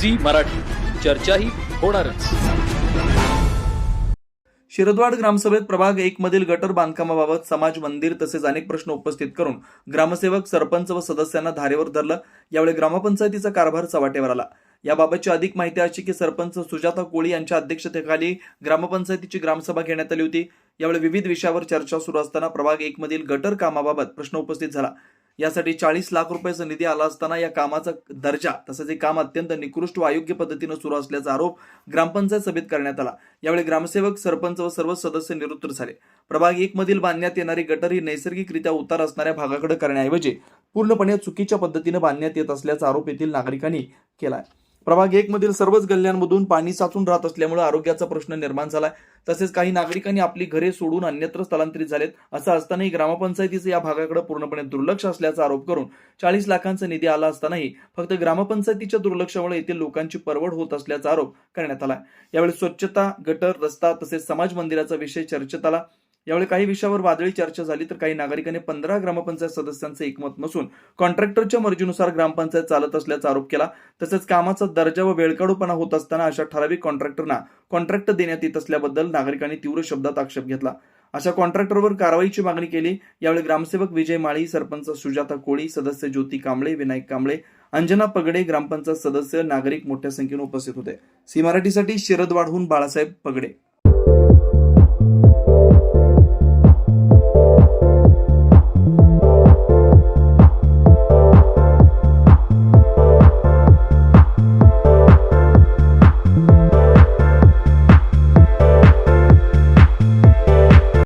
Zee Marathi. चर्चाही होणारच. शिरदवाड ग्रामसभेत प्रभाग एक मधील गटर बांधकामाबाबत समाज मंदिर तसेच अनेक प्रश्न उपस्थित करून ग्रामसेवक सरपंच व सदस्यांना धारेवर धरलं. यावेळी ग्रामपंचायतीचा कारभार चव्हाटेवर आला. याबाबतची अधिक माहिती अशी की सरपंच सुजाता कोळी यांच्या अध्यक्षतेखाली ग्रामपंचायतीची ग्रामसभा घेण्यात आली होती. यावेळी विविध विषयावर चर्चा सुरू असताना प्रभाग एक मधील गटर कामाबाबत प्रश्न उपस्थित झाला. यासाठी चाळीस लाख रुपयाचा निधी आला असताना या कामाचा दर्जा तसंच हे काम अत्यंत निकृष्ट व अयोग्य पद्धतीनं सुरू असल्याचा आरोप ग्रामपंचायत सभेत करण्यात आला. यावेळी ग्रामसेवक सरपंच व सर्व सदस्य निरुत्तर झाले. प्रभाग एक मधील बांधण्यात येणारी गटर ही नैसर्गिकरित्या उतार असणाऱ्या भागाकडे करण्याऐवजी पूर्णपणे चुकीच्या पद्धतीनं बांधण्यात येत असल्याचा आरोप येथील नागरिकांनी केला आहे प्रभाग एक मधील सर्वच गल्ल्यांमधून पाणी साचून राहत असल्यामुळे आरोग्याचा प्रश्न निर्माण झालाय. तसेच काही नागरिकांनी आपली घरे सोडून अन्यत्र स्थलांतरित झालेत असं असतानाही ग्रामपंचायतीचं या भागाकडे पूर्णपणे दुर्लक्ष असल्याचा आरोप करून चाळीस लाखांचा निधी आला असतानाही फक्त ग्रामपंचायतीच्या दुर्लक्षामुळे येथील लोकांची परवड होत असल्याचा आरोप करण्यात आला यावेळी स्वच्छता गटर रस्ता तसेच समाज मंदिराचा विषय चर्चेत आला. यावेळी काही विषयावर वादळी चर्चा झाली तर काही नागरिकांनी पंधरा ग्रामपंचायत सदस्यांचं एकमत नसून कॉन्ट्रॅक्टरच्या मर्जीनुसार ग्रामपंचायत चालत असल्याचा आरोप केला. तसेच कामाचा दर्जा व वेळकाडूपणा होत असताना अशा ठराविक कॉन्ट्रॅक्टरना कॉन्ट्रॅक्ट देण्यात येत असल्याबद्दल नागरिकांनी तीव्र शब्दात आक्षेप घेतला. अशा कॉन्ट्रॅक्टरवर कारवाईची मागणी केली. यावेळी ग्रामसेवक विजय माळी सरपंच सुजाता कोळी सदस्य ज्योती कांबळे विनायक कांबळे अंजना पगडे ग्रामपंचायत सदस्य नागरिक मोठ्या संख्येने उपस्थित होते. सी मराठीसाठी शिरदवाडहून बाळासाहेब पगडे.